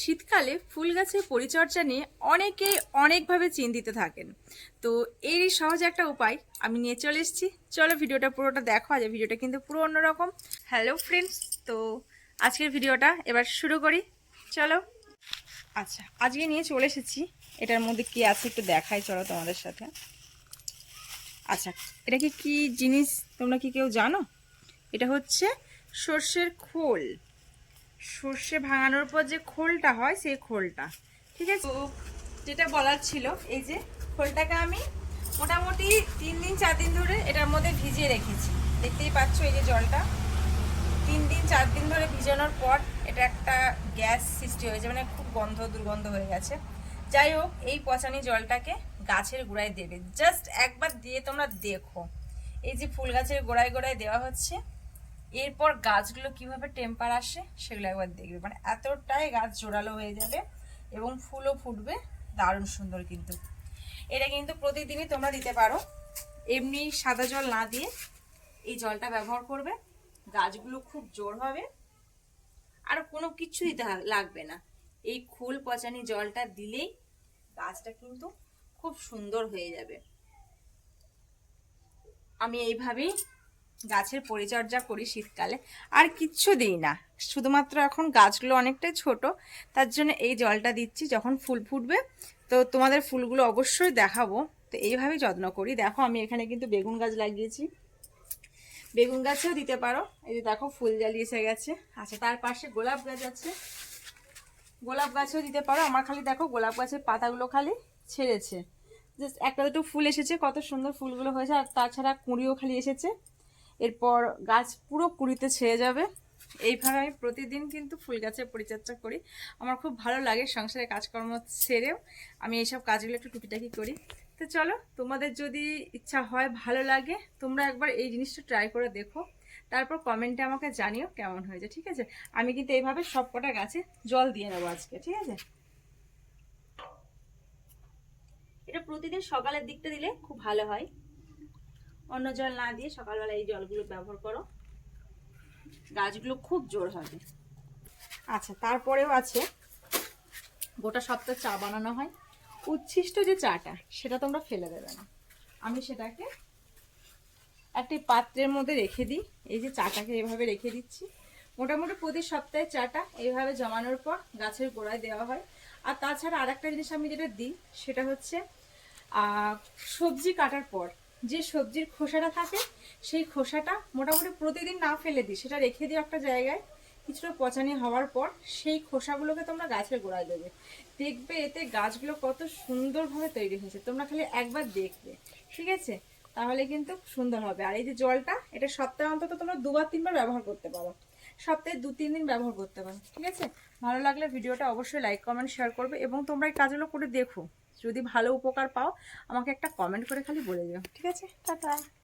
শীতকালে ফুল গাছের পরিচর্যা নিয়ে অনেকেই অনেকভাবে চিন্তিত থাকেন। তো এরই সহজ একটা উপায় আমি নিয়ে চলে এসেছি। চলো ভিডিওটা পুরোটা দেখো, আজ ভিডিওটা কিন্তু পুরো অন্যরকম। হ্যালো ফ্রেন্ডস তো আজকের ভিডিওটা এবার শুরু করি। চলো। আচ্ছা আজকে নিয়ে চলে এসেছি। এটার মধ্যে কি আছে একটু দেখাই, চলো তোমাদের সাথে। আচ্ছা এটা কি কি জিনিস তোমরা কি কেউ জানো? এটা হচ্ছে সর্ষের খোল। সর্ষে ভাঙানোর পর যে খোলটা হয়, সেই খোলটা। ঠিক আছে? যেটা বলার ছিল, এই যে খোলটাকে আমি মোটামুটি তিন দিন, চার দিন ধরে এটার মধ্যে ভিজিয়ে রেখেছি। দেখতেই পাচ্ছ এই যে জলটা। তিন দিন, চার দিন ধরে ভিজানোর পর এটা একটা গ্যাস সৃষ্টি হয়েছে মানে খুব গন্ধ, দুর্গন্ধ হয়ে গেছে। যাই হোক, এই পচানি জলটাকে গাছের গোড়ায় দেবে। জাস্ট একবার দিয়ে তোমরা দেখো। এই যে ফুল গাছের গোড়ায় গোড়ায় দেওয়া হচ্ছে। এরপর গাছগুলো কীভাবে টেম্পার আসে সেগুলো একবার দেখবে। মানে এতটাই গাছ জোরালো হয়ে যাবে এবং ফুলও ফুটবে, দারুণ সুন্দর কিন্তু। এটা কিন্তু প্রতিদিনই তোমরা দিতে পারো। এমনি সাদা জল না দিয়ে এই জলটা ব্যবহার করবে। গাছগুলো খুব জোর হবে। আর কোনো কিছু দিতে লাগবে না। এই খোল পচানি জলটা দিলেই গাছটা কিন্তু খুব সুন্দর হয়ে যাবে। আমি এইভাবেই গাছের পরিচর্যা করি শীতকালে। আর কিচ্ছু দিই না। শুধুমাত্র এখন গাছগুলো অনেকটাই ছোট, তার জন্য এই জলটা দিচ্ছি যখন ফুল ফুটবে। তো তোমাদের ফুলগুলো অবশ্যই দেখাবো। তো এইভাবেই যত্ন করি। দেখো আমি এখানে কিন্তু বেগুন গাছ লাগিয়েছি। বেগুন গাছেও দিতে পারো। এই যে দেখো ফুল জালি এসে গেছে। আচ্ছা তার পাশে গোলাপ গাছ আছে। গোলাপ গাছেও দিতে পারো। আমার খালি দেখো গোলাপ গাছের পাতাগুলো খালি ছেড়েছে। জাস্ট একটা দুটো ফুল এসেছে, কত সুন্দর ফুলগুলো হয়েছে। আর তাছাড়া কুঁড়িও খালি এসেছে। এরপর গাছ পুরো কুড়িতে ছেয়ে যাবে। এইভাবে আমি প্রতিদিন কিন্তু ফুল গাছের পরিচর্যা করি। আমার খুব ভালো লাগে সংসারে কাজকর্ম সেরেও আমি এইসব কাজগুলো একটু টুকিটাকি করি। তো চলো, তোমাদের যদি ইচ্ছা হয়, ভালো লাগে, তোমরা একবার এই জিনিসটা ট্রাই করে দেখো। তারপর কমেন্টে আমাকে জানিও কেমন হয়েছে, ঠিক আছে? আমি কিন্তু এইভাবে সব কটা গাছে জল দিয়ে নেব আজকে, ঠিক আছে? এটা প্রতিদিন সকালের দিকটা দিলে খুব ভালো হয়। অন্য জল না দিয়ে সকালবেলা এই জলগুলো ব্যবহার করো। গাছগুলো খুব জোর হবে। আচ্ছা তারপরেও আছে, গোটা সপ্তাহ চা বানানো হয়। উচ্ছিষ্ট যে চাটা, সেটা তোমরা ফেলে দেবে না। আমি সেটাকে একটি পাত্রের মধ্যে রেখে দিই। এই যে চাটাকে এভাবে রেখে দিচ্ছি। মোটামুটি প্রতি সপ্তাহে চাটা এইভাবে জমানোর পর গাছের গোড়ায় দেওয়া হয়। আর তাছাড়া আর একটা জিনিস আমি যেটা দিই, সেটা হচ্ছে সবজি কাটার পর যে সবজির খোসাটা থাকে, সেই খোসাটা মোটামুটি প্রতিদিন না ফেলে দিই। সেটা রেখে দিই একটা জায়গায়। কিছুটা পচানি হওয়ার পর সেই খোসাগুলোকে তোমরা গাছের গোড়ায় দেবে। দেখবে এতে গাছগুলো কত সুন্দরভাবে তৈরি হয়েছে। তোমরা খালি একবার দেখবে, ঠিক আছে? তাহলে কিন্তু সুন্দর হবে। আর এই যে জলটা, এটা সপ্তাহে অন্তত তোমরা দুবার, তিনবার ব্যবহার করতে পারো। সপ্তাহে দু, তিন দিন ব্যবহার করতে পারো, ঠিক আছে? ভালো লাগলে ভিডিওটা অবশ্যই লাইক কমেন্ট শেয়ার করবে এবং তোমরা এই কাজগুলো করে দেখো। যদি ভালো উপকার পাও, আমাকে একটা কমেন্ট করে খালি বলে দিও, ঠিক আছে? টাটা